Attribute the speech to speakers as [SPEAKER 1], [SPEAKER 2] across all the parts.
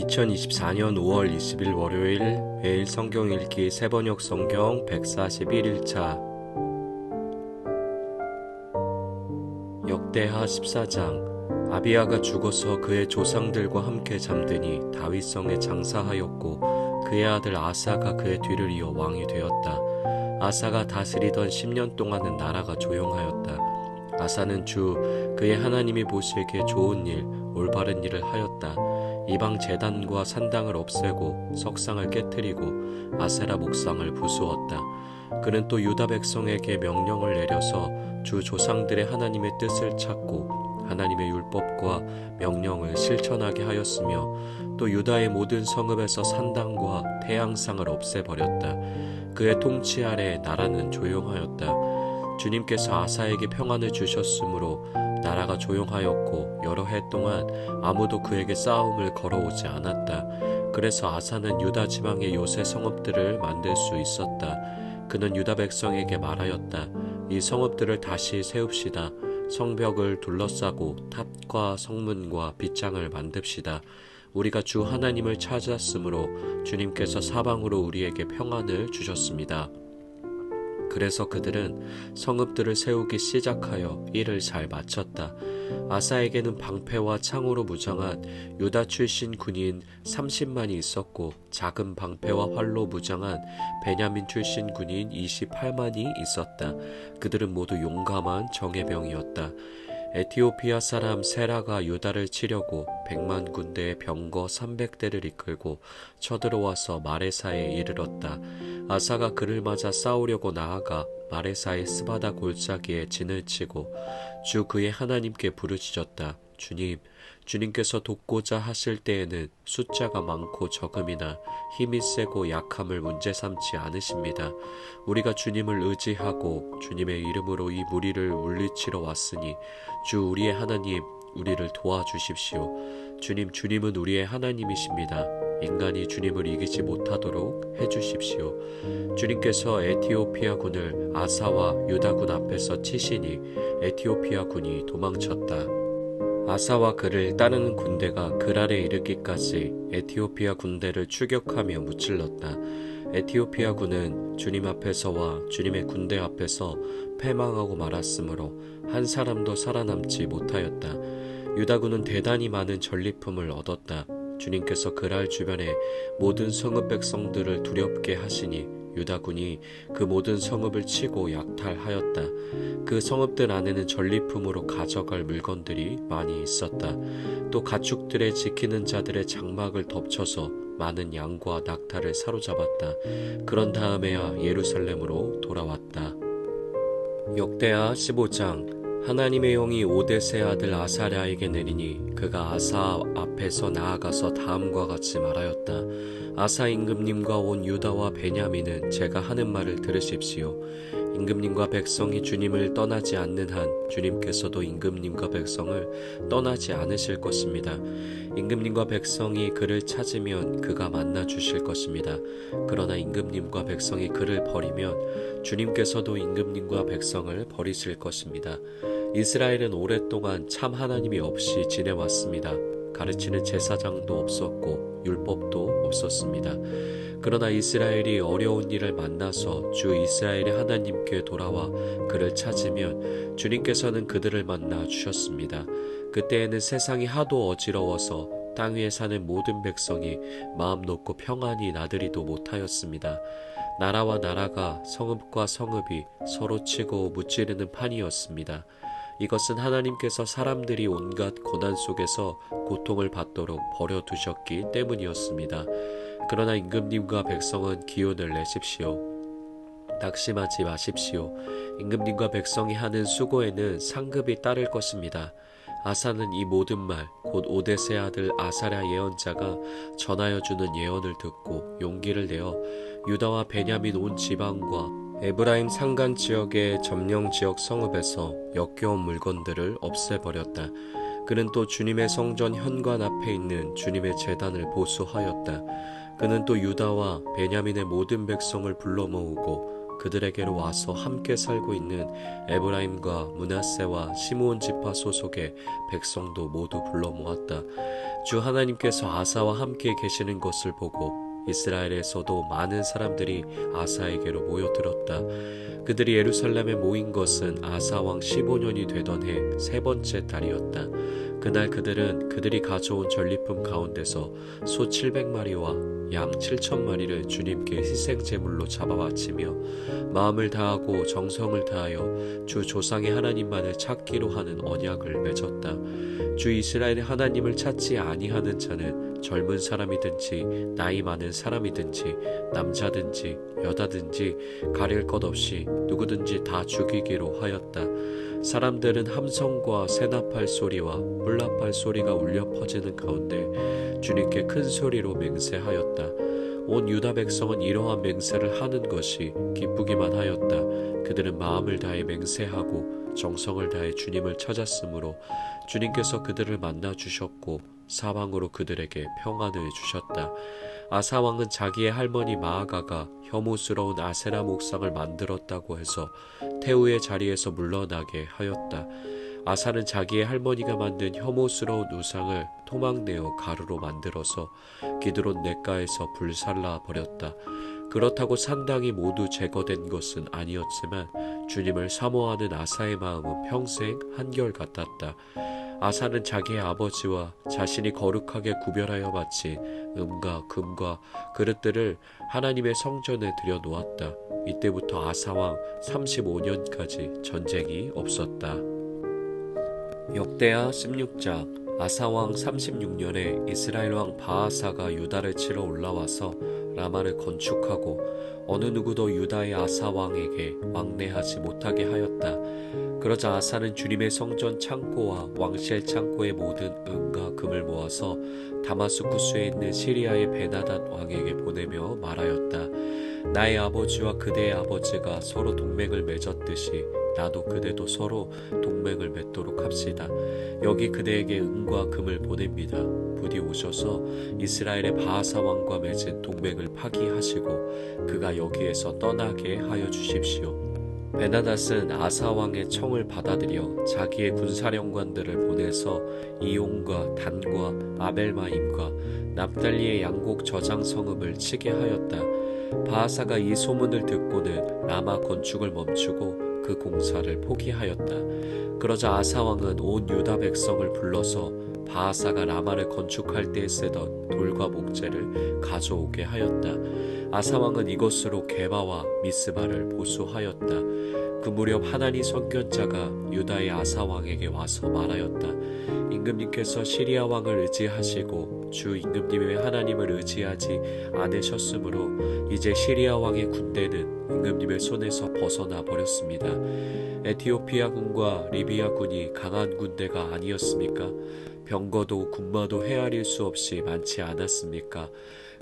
[SPEAKER 1] 2024년 5월 20일 월요일 매일 성경 읽기 세번역 성경 141일차 역대하 14장 아비아가 죽어서 그의 조상들과 함께 잠드니 다윗성에 장사하였고 그의 아들 아사가 그의 뒤를 이어 왕이 되었다. 아사가 다스리던 10년 동안은 나라가 조용하였다. 아사는 주 그의 하나님이 보시기에 좋은 일, 올바른 일을 하였다. 이방 재단과 산당을 없애고 석상을 깨뜨리고 아세라 목상을 부수었다. 그는 또 유다 백성에게 명령을 내려서 주 조상들의 하나님의 뜻을 찾고 하나님의 율법과 명령을 실천하게 하였으며 또 유다의 모든 성읍에서 산당과 태양상을 없애버렸다. 그의 통치 아래 나라는 조용하였다. 주님께서 아사에게 평안을 주셨으므로 나라가 조용하였고 여러 해 동안 아무도 그에게 싸움을 걸어오지 않았다. 그래서 아사는 유다 지방의 요새 성읍들을 만들 수 있었다. 그는 유다 백성에게 말하였다. 이 성읍들을 다시 세웁시다. 성벽을 둘러싸고 탑과 성문과 빗장을 만듭시다. 우리가 주 하나님을 찾았으므로 주님께서 사방으로 우리에게 평안을 주셨습니다. 그래서 그들은 성읍들을 세우기 시작하여 일을 잘 마쳤다. 아사에게는 방패와 창으로 무장한 유다 출신 군인 30만이 있었고 작은 방패와 활로 무장한 베냐민 출신 군인 28만이 있었다. 그들은 모두 용감한 정예병이었다. 에티오피아 사람 세라가 유다를 치려고 백만 군대의 병거 300대를 이끌고 쳐들어와서 마레사에 이르렀다. 아사가 그를 맞아 싸우려고 나아가 마레사의 스바다 골짜기에 진을 치고 주 그의 하나님께 부르짖었다. 주님, 주님께서 돕고자 하실 때에는 숫자가 많고 적음이나 힘이 세고 약함을 문제 삼지 않으십니다. 우리가 주님을 의지하고 주님의 이름으로 이 무리를 물리치러 왔으니 주 우리의 하나님, 우리를 도와주십시오. 주님, 주님은 우리의 하나님이십니다. 인간이 주님을 이기지 못하도록 해주십시오. 주님께서 에티오피아 군을 아사와 유다군 앞에서 치시니 에티오피아 군이 도망쳤다. 아사와 그를 따르는 군대가 그랄에 이르기까지 에티오피아 군대를 추격하며 무찔렀다. 에티오피아 군은 주님 앞에서와 주님의 군대 앞에서 패망하고 말았으므로 한 사람도 살아남지 못하였다. 유다군은 대단히 많은 전리품을 얻었다. 주님께서 그랄 주변의 모든 성읍 백성들을 두렵게 하시니 유다군이 그 모든 성읍을 치고 약탈하였다. 그 성읍들 안에는 전리품으로 가져갈 물건들이 많이 있었다. 또 가축들의 지키는 자들의 장막을 덮쳐서 많은 양과 낙타를 사로잡았다. 그런 다음에야 예루살렘으로 돌아왔다. 역대하 15장 하나님의 영이 오데세 아들 아사랴에게 내리니 그가 아사 앞에서 나아가서 다음과 같이 말하였다. 아사 임금님과 온 유다와 베냐민은 제가 하는 말을 들으십시오. 임금님과 백성이 주님을 떠나지 않는 한 주님께서도 임금님과 백성을 떠나지 않으실 것입니다. 임금님과 백성이 그를 찾으면 그가 만나 주실 것입니다. 그러나 임금님과 백성이 그를 버리면 주님께서도 임금님과 백성을 버리실 것입니다. 이스라엘은 오랫동안 참 하나님이 없이 지내왔습니다. 가르치는 제사장도 없었고 율법도 없었습니다. 그러나 이스라엘이 어려운 일을 만나서 주 이스라엘의 하나님께 돌아와 그를 찾으면 주님께서는 그들을 만나 주셨습니다. 그때에는 세상이 하도 어지러워서 땅 위에 사는 모든 백성이 마음 놓고 평안히 나들이도 못하였습니다. 나라와 나라가 성읍과 성읍이 서로 치고 무찌르는 판이었습니다. 이것은 하나님께서 사람들이 온갖 고난 속에서 고통을 받도록 버려두셨기 때문이었습니다. 그러나 임금님과 백성은 기운을 내십시오. 낙심하지 마십시오. 임금님과 백성이 하는 수고에는 상급이 따를 것입니다. 아사는 이 모든 말, 곧 오데세 아들 아사랴 예언자가 전하여 주는 예언을 듣고 용기를 내어 유다와 베냐민 온 지방과 에브라임 산간 지역의 점령 지역 성읍에서 역겨운 물건들을 없애버렸다. 그는 또 주님의 성전 현관 앞에 있는 주님의 재단을 보수하였다. 그는 또 유다와 베냐민의 모든 백성을 불러 모으고 그들에게로 와서 함께 살고 있는 에브라임과 문하세와 시므온 지파 소속의 백성도 모두 불러 모았다. 주 하나님께서 아사와 함께 계시는 것을 보고 이스라엘에서도 많은 사람들이 아사에게로 모여들었다. 그들이 예루살렘에 모인 것은 아사 왕 15년이 되던 해 세 번째 달이었다. 그날 그들은 그들이 가져온 전리품 가운데서 소 700마리와 양 7천마리를 주님께 희생 제물로 잡아 바치며 마음을 다하고 정성을 다하여 주 조상의 하나님만을 찾기로 하는 언약을 맺었다. 주 이스라엘의 하나님을 찾지 아니하는 자는 젊은 사람이든지 나이 많은 사람이든지 남자든지 여자든지 가릴 것 없이 누구든지 다 죽이기로 하였다. 사람들은 함성과 세나팔 소리와 뿔나팔 소리가 울려 퍼지는 가운데 주님께 큰 소리로 맹세하였다. 온 유다 백성은 이러한 맹세를 하는 것이 기쁘기만 하였다. 그들은 마음을 다해 맹세하고 정성을 다해 주님을 찾았으므로 주님께서 그들을 만나 주셨고 사방으로 그들에게 평안을 주셨다. 아사 왕은 자기의 할머니 마아가가 혐오스러운 아세라 목상을 만들었다고 해서 태우의 자리에서 물러나게 하였다. 아사는 자기의 할머니가 만든 혐오스러운 우상을 토막내어 가루로 만들어서 기드론 냇가에서 불살라 버렸다. 그렇다고 산당이 모두 제거된 것은 아니었지만 주님을 사모하는 아사의 마음은 평생 한결같았다. 아사는 자기의 아버지와 자신이 거룩하게 구별하여 바친 음과 금과 그릇들을 하나님의 성전에 들여 놓았다. 이때부터 아사왕 35년까지 전쟁이 없었다. 역대하 16장 아사왕 36년에 이스라엘 왕 바하사가 유다를 치러 올라와서 라마를 건축하고 어느 누구도 유다의 아사 왕에게 왕래하지 못하게 하였다. 그러자 아사는 주님의 성전 창고와 왕실 창고의 모든 은과 금을 모아서 다마스쿠스에 있는 시리아의 베나단 왕에게 보내며 말하였다. 나의 아버지와 그대의 아버지가 서로 동맹을 맺었듯이 나도 그대도 서로 동맹을 맺도록 합시다. 여기 그대에게 은과 금을 보냅니다. 부디 오셔서 이스라엘의 바하사 왕과 맺은 동맹을 파기하시고 그가 여기에서 떠나게 하여 주십시오. 베나닷은 아사 왕의 청을 받아들여 자기의 군사령관들을 보내서 이용과 단과 아벨마임과 납달리의 양곡 저장 성읍을 치게 하였다. 바하사가 이 소문을 듣고는 라마 건축을 멈추고 그 공사를 포기하였다. 그러자 아사 왕은 온 유다 백성을 불러서 바하사가 라마를 건축할 때에 쓰던 돌과 목재를 가져오게 하였다. 아사 왕은 이것으로 게바와 미스바를 보수하였다. 그 무렵 하나니 선견자가 유다의 아사 왕에게 와서 말하였다. 임금님께서 시리아 왕을 의지하시고 주 임금님의 하나님을 의지하지 않으셨으므로 이제 시리아 왕의 군대는 임금님의 손에서 벗어나 버렸습니다. 에티오피아 군과 리비아 군이 강한 군대가 아니었습니까? 병거도 군마도 헤아릴 수 없이 많지 않았습니까?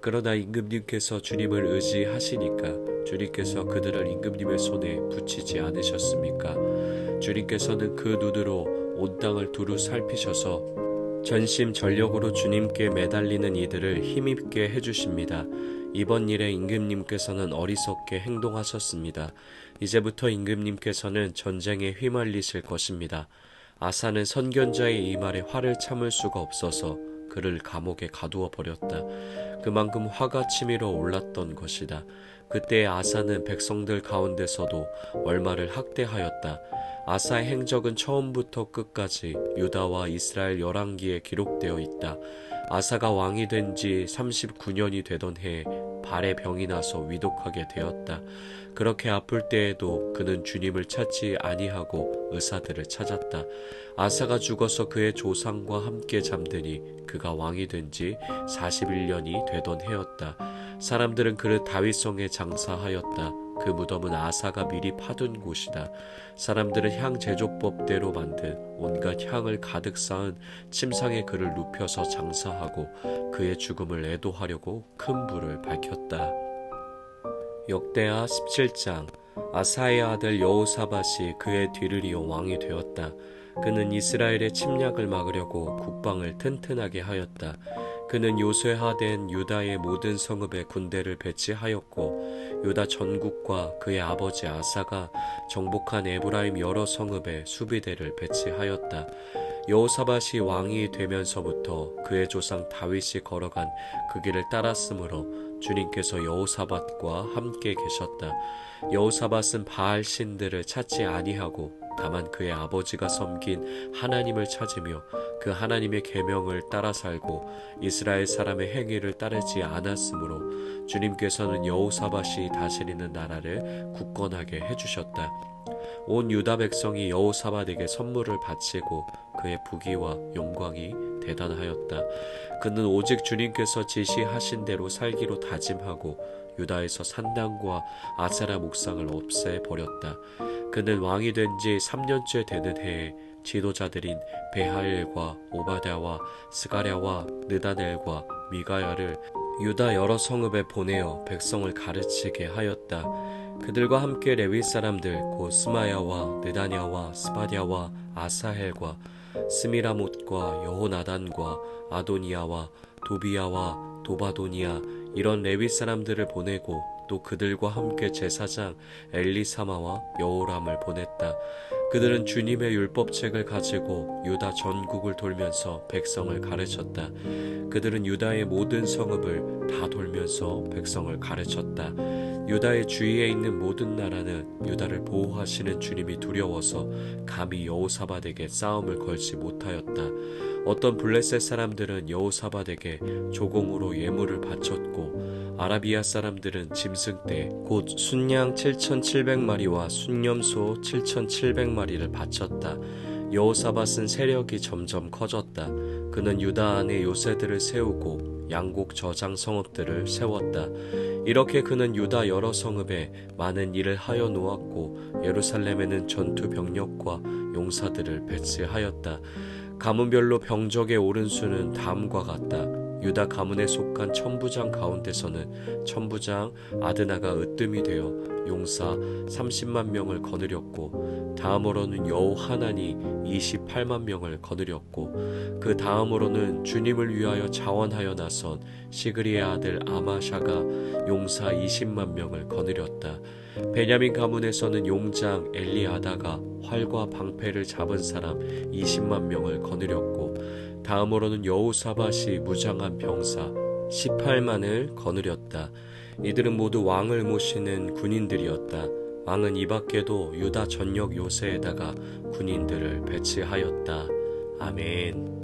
[SPEAKER 1] 그러나 임금님께서 주님을 의지하시니까 주님께서 그들을 임금님의 손에 붙이지 않으셨습니까? 주님께서는 그 눈으로 온 땅을 두루 살피셔서 전심 전력으로 주님께 매달리는 이들을 힘입게 해주십니다. 이번 일에 임금님께서는 어리석게 행동하셨습니다. 이제부터 임금님께서는 전쟁에 휘말리실 것입니다. 아사는 선견자의 이 말에 화를 참을 수가 없어서 그를 감옥에 가두어 버렸다. 그만큼 화가 치밀어 올랐던 것이다. 그때 아사는 백성들 가운데서도 얼마를 학대하였다. 아사의 행적은 처음부터 끝까지 유다와 이스라엘 열왕기에 기록되어 있다. 아사가 왕이 된 지 39년이 되던 해에 발에 병이 나서 위독하게 되었다. 그렇게 아플 때에도 그는 주님을 찾지 아니하고 의사들을 찾았다. 아사가 죽어서 그의 조상과 함께 잠드니 그가 왕이 된 지 41년이 되던 해였다. 사람들은 그를 다윗성에 장사하였다. 그 무덤은 아사가 미리 파둔 곳이다. 사람들은 향 제조법대로 만든 온갖 향을 가득 쌓은 침상에 그를 눕혀서 장사하고 그의 죽음을 애도하려고 큰 불을 밝혔다. 역대하 17장 아사의 아들 여호사밧이 그의 뒤를 이어 왕이 되었다. 그는 이스라엘의 침략을 막으려고 국방을 튼튼하게 하였다. 그는 요새화된 유다의 모든 성읍에 군대를 배치하였고 유다 전국과 그의 아버지 아사가 정복한 에브라임 여러 성읍에 수비대를 배치하였다. 여호사밧이 왕이 되면서부터 그의 조상 다윗이 걸어간 그 길을 따랐으므로 주님께서 여호사밧과 함께 계셨다. 여호사밧은 바알 신들을 찾지 아니하고 다만 그의 아버지가 섬긴 하나님을 찾으며 그 하나님의 계명을 따라 살고 이스라엘 사람의 행위를 따르지 않았으므로 주님께서는 여호사밧이 다스리는 나라를 굳건하게 해주셨다. 온 유다 백성이 여호사밧에게 선물을 바치고 그의 부귀와 영광이 대단하였다. 그는 오직 주님께서 지시하신 대로 살기로 다짐하고 유다에서 산당과 아세라 목상을 없애 버렸다. 그는 왕이 된 지 3년째 되는 해에 지도자들인 베하엘과 오바댜와 스가랴와 느다넬과 미가야를 유다 여러 성읍에 보내어 백성을 가르치게 하였다. 그들과 함께 레위 사람들 곧 스마야와 느다냐와 스바랴와 아사헬과 스미라못과 여호나단과 아도니아와 도비야와 도바도니아 이런 레위 사람들을 보내고 또 그들과 함께 제사장 엘리사마와 여호람을 보냈다. 그들은 주님의 율법책을 가지고 유다 전국을 돌면서 백성을 가르쳤다. 그들은 유다의 모든 성읍을 다 돌면서 백성을 가르쳤다. 유다의 주위에 있는 모든 나라는 유다를 보호하시는 주님이 두려워서 감히 여호사밧에게 싸움을 걸지 못하였다. 어떤 블레셋 사람들은 여호사밧에게 조공으로 예물을 바쳤고 아라비아 사람들은 짐승떼 곧 순양 7,700마리와 순념소 7,700마리를 바쳤다. 여호사밧은 세력이 점점 커졌다. 그는 유다 안에 요새들을 세우고 양곡 저장 성읍들을 세웠다. 이렇게 그는 유다 여러 성읍에 많은 일을 하여 놓았고 예루살렘에는 전투 병력과 용사들을 배치하였다. 가문별로 병적의 오른 수는 다음과 같다. 유다 가문에 속한 천부장 가운데서는 천부장 아드나가 으뜸이 되어 용사 30만 명을 거느렸고 다음으로는 여호 하나니 28만 명을 거느렸고 그 다음으로는 주님을 위하여 자원하여 나선 시그리의 아들 아마샤가 용사 20만 명을 거느렸다. 베냐민 가문에서는 용장 엘리아다가 활과 방패를 잡은 사람 20만 명을 거느렸고 다음으로는 여호사밧이 무장한 병사 18만을 거느렸다. 이들은 모두 왕을 모시는 군인들이었다. 왕은 이 밖에도 유다 전역 요새에다가 군인들을 배치하였다. 아멘.